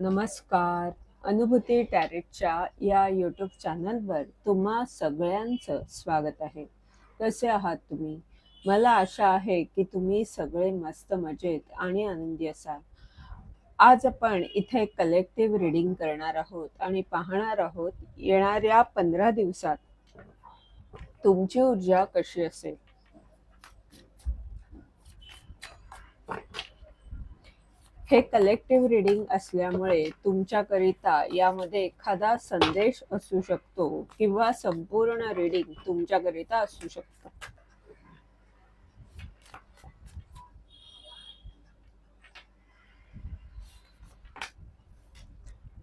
नमस्कार. अनुभूती टॅरेटच्या या यूट्यूब चॅनलवर तुम्हा सगळ्यांचं स्वागत आहे. कसे आहात तुम्ही? मला आशा आहे की तुम्ही सगळे मस्त मजेत आणि आनंदी असाल. आज आपण इथे कलेक्टिव्ह रिडिंग करणार आहोत आणि पाहणार आहोत येणाऱ्या पंधरा दिवसात तुमची ऊर्जा कशी असेल? हे कलेक्टिव्ह रिडिंग असल्यामुळे तुमच्याकरिता यामध्ये एखादा संदेश असू शकतो किंवा संपूर्ण रिडिंग तुमच्याकरिता असू शकतं.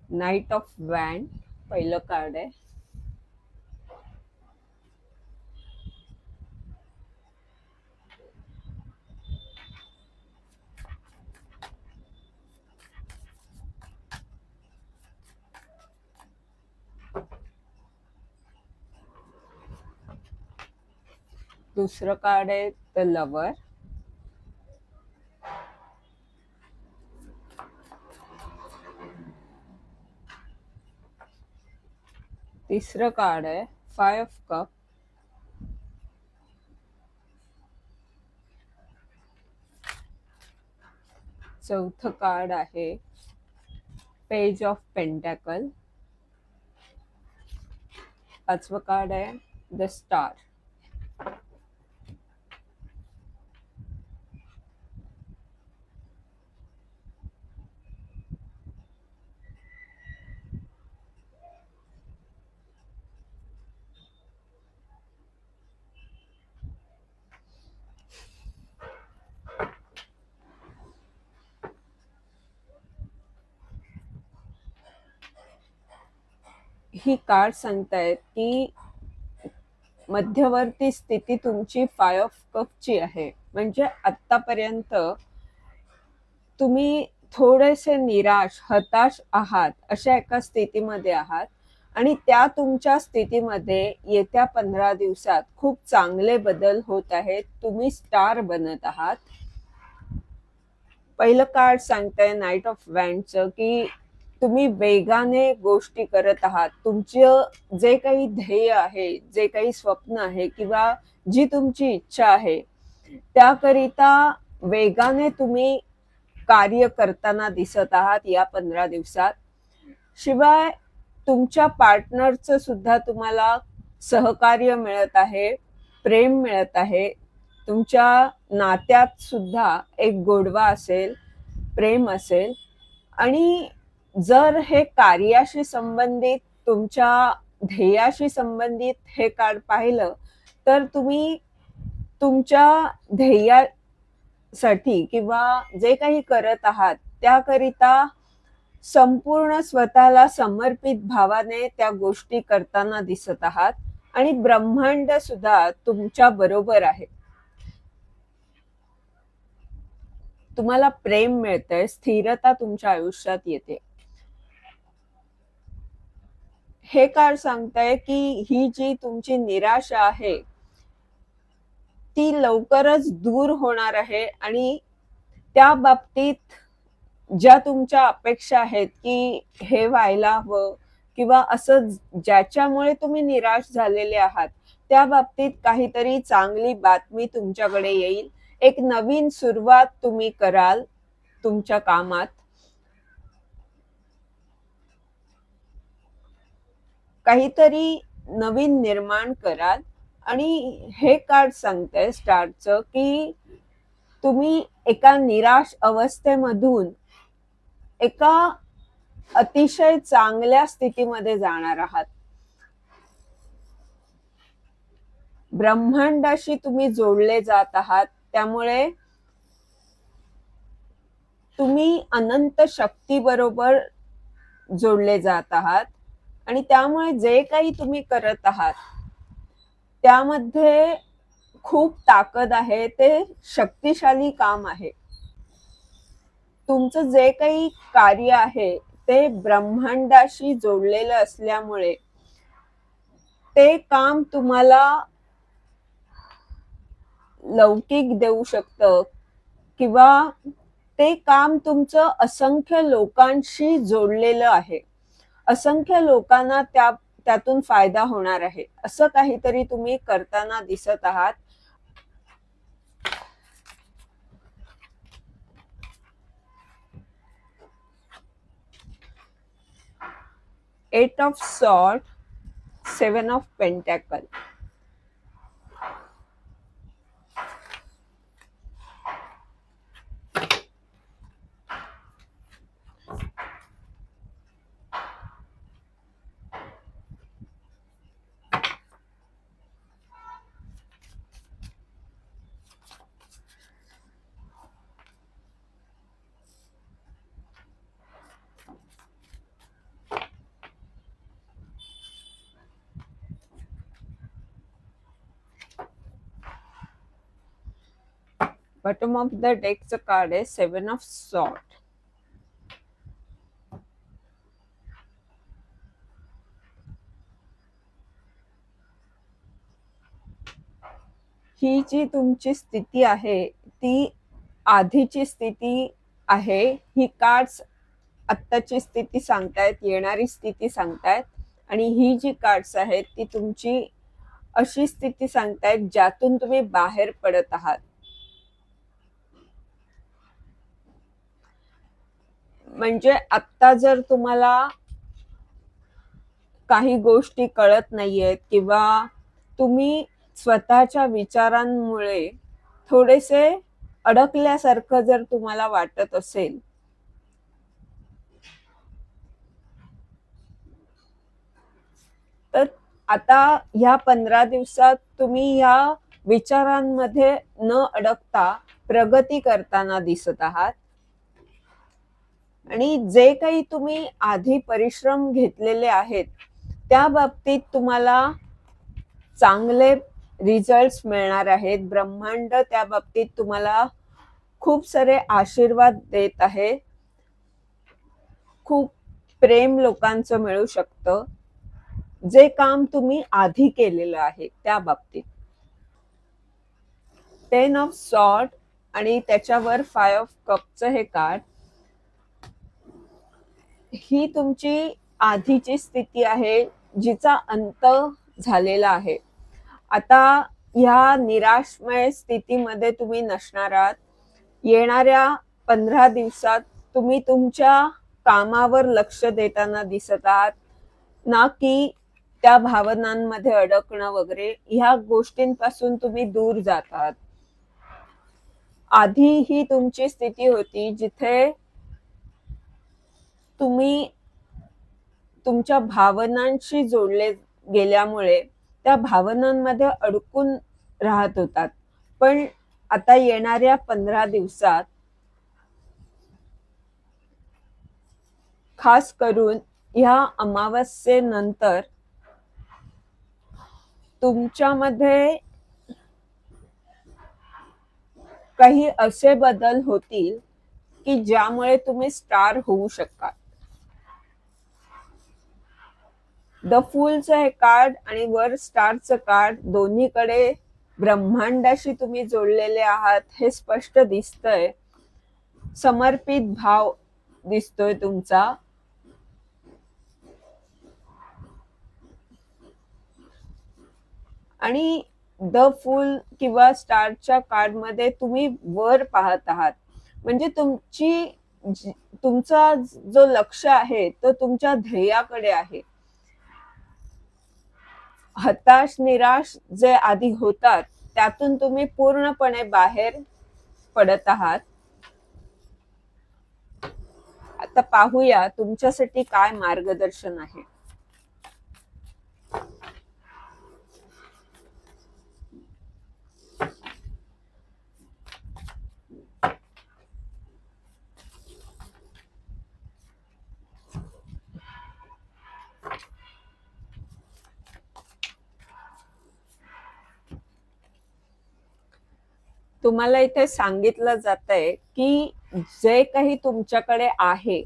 नाईट ऑफ वॅन पहिलं कार्ड आहे. दुसरं कार्ड आहे द लवर तिसरं कार्ड आहे फाय ऑफ कप चौथं कार्ड आहे पेज ऑफ पेंटॅकल पाचवं कार्ड आहे द स्टार ही कार्ड सांगतायत की मध्यवर्ती स्थिती तुमची फाय ऑफ कपची आहे. म्हणजे आतापर्यंत तुम्ही थोडेसे निराश हताश आहात अशा एका स्थितीमध्ये आहात आणि त्या तुमच्या स्थितीमध्ये येत्या पंधरा दिवसात खूप चांगले बदल होत आहेत. तुम्ही स्टार बनत आहात. पहिलं कार्ड सांगताय नाईट ऑफ वॅन्डचं की तुम्ही वेगाने गोष्टी करत आहात. तुमचं जे काही ध्येय आहे जे काही स्वप्न आहे किंवा जी तुमची इच्छा आहे त्याकरिता वेगाने तुम्ही कार्य करताना दिसत आहात या पंधरा दिवसात. शिवाय तुमच्या पार्टनरचं सुद्धा तुम्हाला सहकार्य मिळत आहे प्रेम मिळत आहे. तुमच्या नात्यात सुद्धा एक गोडवा असेल प्रेम असेल. आणि जर हे कार्याशी संबंधित तुमच्या ध्येयाशी संबंधित हे कार्ड पाहिलं तर तुम्ही तुमच्या ध्येयासाठी किंवा जे काही करत आहात त्याकरिता संपूर्ण स्वतःला समर्पित भावाने त्या गोष्टी करताना दिसत आहात आणि ब्रह्मांड सुद्धा तुमच्या बरोबर आहे. तुम्हाला प्रेम मिळतंय स्थिरता तुमच्या आयुष्यात येते. हे कार सांगताय की ही जी तुमची निराशा आहे ती लवकरच दूर होणार आहे आणि त्या बाबतीत ज्या तुमच्या अपेक्षा आहेत की हे व्हायला हवं किंवा असं ज्याच्यामुळे तुम्ही निराश झालेले आहात त्या बाबतीत काहीतरी चांगली बातमी तुमच्याकडे येईल. एक नवीन सुरुवात तुम्ही कराल तुमच्या कामात. काहीतरी नवीन निर्माण कराल. आणि हे कार्ड सांगतंय स्टारचं की तुम्ही एका निराश अवस्थेमधून एका अतिशय चांगल्या स्थितीमध्ये जाणार आहात. ब्रह्मांडाशी तुम्ही जोडले जात आहात. त्यामुळे तुम्ही अनंत शक्ती बरोबर जोडले जात आहात. आणि त्यामुळे जे काही तुम्ही करत आहात त्यामध्ये खूप ताकद आहे ते शक्तिशाली काम आहे. तुमचं जे काही कार्य आहे ते ब्रह्मांडाशी जोडलेलं असल्यामुळे ते काम तुम्हाला लौकिक देऊ शकतं किंवा ते काम तुमचं असंख्य लोकांशी जोडलेलं आहे. असंख्य लोकांना त्या त्यातून फायदा होणार आहे. असं काहीतरी तुम्ही करताना दिसत आहात. Eight of sword seven of pentacle. Bottom of the deck's card is seven of sword ही जी तुमची स्थिती आहे ती आधीची स्थिती आहे ही कार्ड्स आत्ताची स्थिती सांगतायत येणारी स्थिती सांगतायत आणि ही जी कार्ड्स आहेत ती तुमची अशी स्थिती सांगतायत ज्यातून तुम्ही बाहेर पडत आहात. म्हणजे आत्ता जर तुम्हाला काही गोष्टी कळत नाहीयेत किंवा तुम्ही स्वतःच्या विचारांमुळे थोडेसे अडकल्यासारखं जर तुम्हाला वाटत असेल तर आता ह्या पंधरा दिवसात तुम्ही ह्या विचारांमध्ये न अडकता प्रगती करताना दिसत आहात. आणि जे काही तुम्ही आधी परिश्रम घेतलेले आहेत त्या बाबतीत तुम्हाला चांगले रिझल्ट्स मिळणार आहेत. ब्रह्मांड त्या बाबतीत तुम्हाला खूप सारे आशीर्वाद देत आहे. खूप प्रेम लोकांचं मिळू शकतं. जे काम तुम्ही आधी केलेलं आहे त्या बाबतीत. टेन ऑफ सॉर्ट आणि त्याच्यावर फाय ऑफ कपचं हे कार्ड ही तुमची आधीची स्थिती आहे जिचा अंत झालेला आहे. आता ह्या निराशमय स्थितीमध्ये तुम्ही नसणार आहात. येणाऱ्या पंधरा दिवसात तुम्ही तुमच्या कामावर लक्ष देताना दिसत आहात. ना की त्या भावनांमध्ये अडकणं वगैरे ह्या गोष्टींपासून तुम्ही दूर जातात आधी ही तुमची स्थिती होती जिथे तुम्ही तुमच्या भावनांशी जोडले गेल्यामुळे त्या भावनांमध्ये अडकून राहत होतात. पण आता येणाऱ्या पंधरा दिवसात खास करून ह्या अमावस्येनंतर तुमच्यामध्ये काही असे बदल होतील की ज्यामुळे तुम्ही स्टार होऊ शकाल. द फूलचं हे कार्ड आणि वर स्टारचं कार्ड दोन्हीकडे ब्रह्मांडाशी तुम्ही जोडलेले आहात हे स्पष्ट दिसतंय. समर्पित भाव दिसतोय तुमचा. आणि द फूल किंवा स्टारच्या कार्डमध्ये तुम्ही वर पाहत आहात. म्हणजे तुमची तुमचा जो लक्ष आहे तो तुमच्या ध्येयाकडे आहे. हताश निराश जे आधी होतात त्यातून तुम्ही पूर्णपणे बाहेर पडत आहात. आता पाहूया तुमच्यासाठी काय मार्गदर्शन आहे. तुम्हाला इथे सांगितलं जात आहे की जे काही तुमच्याकडे आहे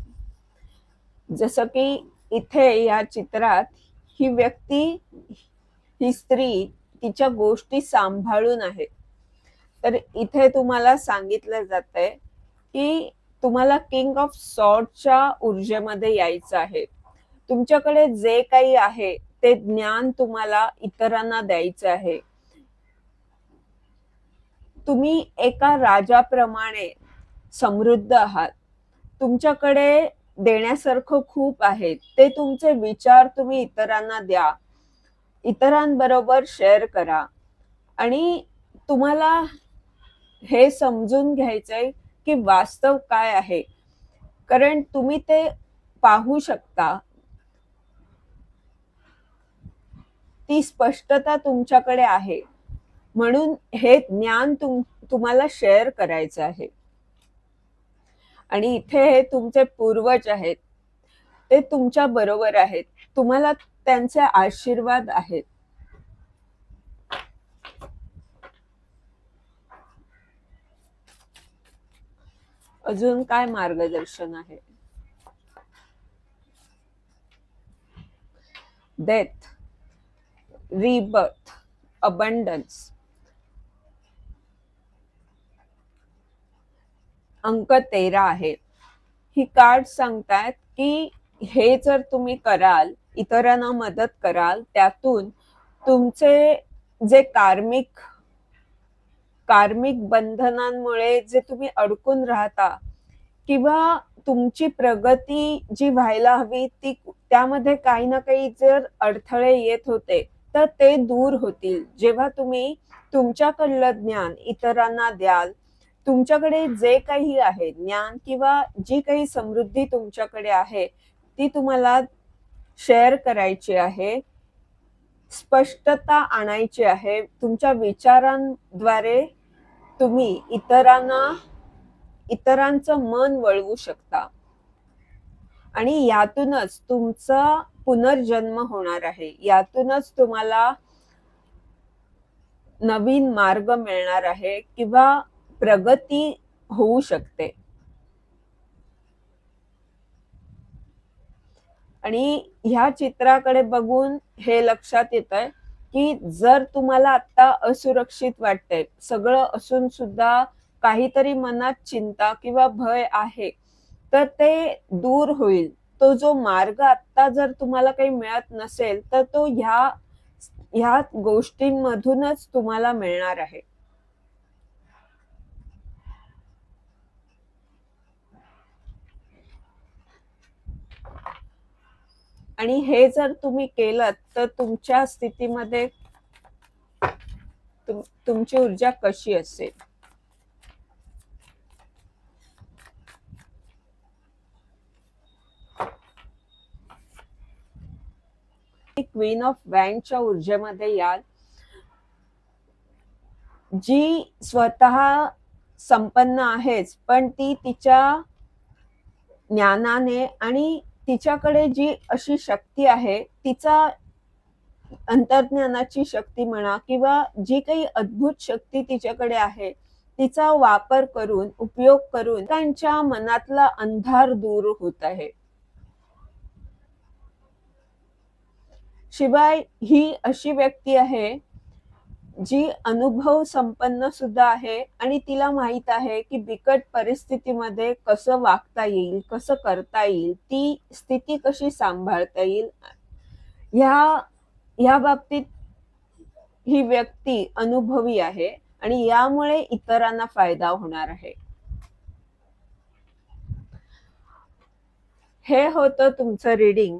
जसं की इथे या चित्रात ही व्यक्ती ही स्त्री तिच्या गोष्टी सांभाळून आहे. तर इथे तुम्हाला सांगितलं जात आहे की तुम्हाला किंग ऑफ सॉर्टच्या ऊर्जेमध्ये यायचं आहे. तुमच्याकडे जे काही आहे ते ज्ञान तुम्हाला इतरांना द्यायचं आहे. तुम्ही एका राजाप्रमाणे समृद्ध आहात. तुमच्याकडे देण्यासारखं खूप आहे. ते तुमचे विचार तुम्ही इतरांना द्या. इतरांबरोबर शेअर करा. आणि तुम्हाला हे समजून घ्यायचंय की वास्तव काय आहे. कारण तुम्ही ते पाहू शकता. ती स्पष्टता तुमच्याकडे आहे. म्हणून हे ज्ञान तुम तुम्हाला शेअर करायचं आहे. आणि इथे हे तुमचे पूर्वज आहेत. ते तुमच्या बरोबर आहेत. तुम्हाला त्यांचे आशीर्वाद आहेत. अजून काय मार्गदर्शन आहे? डेथ रिबर्थ अबंडन्स अंक तेरा आहे ही कार्ड सांगतायत की हे जर तुम्ही कराल इतरांना मदत कराल त्यातून तुमचे जे कार्मिक कार्मिक बंधनांमुळे जे तुम्ही अडकून राहता किंवा तुमची प्रगती जी व्हायला हवी ती त्यामध्ये काही ना काही जर अडथळे येत होते तर ते दूर होतील. जेव्हा तुम्ही तुमच्याकडलं ज्ञान इतरांना द्याल तुमच्याकडे जे काही आहे ज्ञान किंवा जी काही समृद्धी तुमच्याकडे आहे ती तुम्हाला शेअर करायची आहे स्पष्टता आणायची आहे तुमच्या विचारांद्वारे तुम्ही इतरांना इतरांचं मन वळवू शकता. आणि यातूनच तुमचा पुनर्जन्म होणार आहे. यातूनच तुम्हाला नवीन मार्ग मिळणार आहे किंवा प्रगती होऊ शकते. आणि ह्या चित्राकडे बघून हे लक्षात येत आहे की जर तुम्हाला आता असुरक्षित वाटतंय सगळं असून सुद्धा काहीतरी मनात चिंता किंवा भय आहे तर ते दूर होईल. तो जो मार्ग आता जर तुम्हाला काही मिळत नसेल तर तो ह्या ह्या गोष्टींमधूनच तुम्हाला मिळणार आहे. आणि हे जर तुम्ही केलं तर तुमच्या स्थितीमध्ये तुमची ऊर्जा कशी असेल? क्वीन ऑफ वॅनच्या ऊर्जेमध्ये याल. जी स्वतः संपन्न आहेच पण ती तिच्या ज्ञानाने आणि तिच्याकडे जी अशी शक्ती आहे तिचा अंतर्ज्ञानाची शक्ती म्हणा किंवा जी काही अद्भुत शक्ती तिच्याकडे आहे तिचा वापर करून उपयोग करून त्यांच्या मनातला अंधार दूर होत आहे. शिवाय ही अशी व्यक्ती आहे जी अनुभव संपन्न सुद्धा आहे आणि तिला माहीत आहे की बिकट परिस्थितीमध्ये कसं वागता येईल कसं करता येईल ती स्थिती कशी सांभाळता येईल. ह्या ह्या बाबतीत ही व्यक्ती अनुभवी आहे आणि यामुळे इतरांना फायदा होणार आहे. हे होतं तुमचं रिडिंग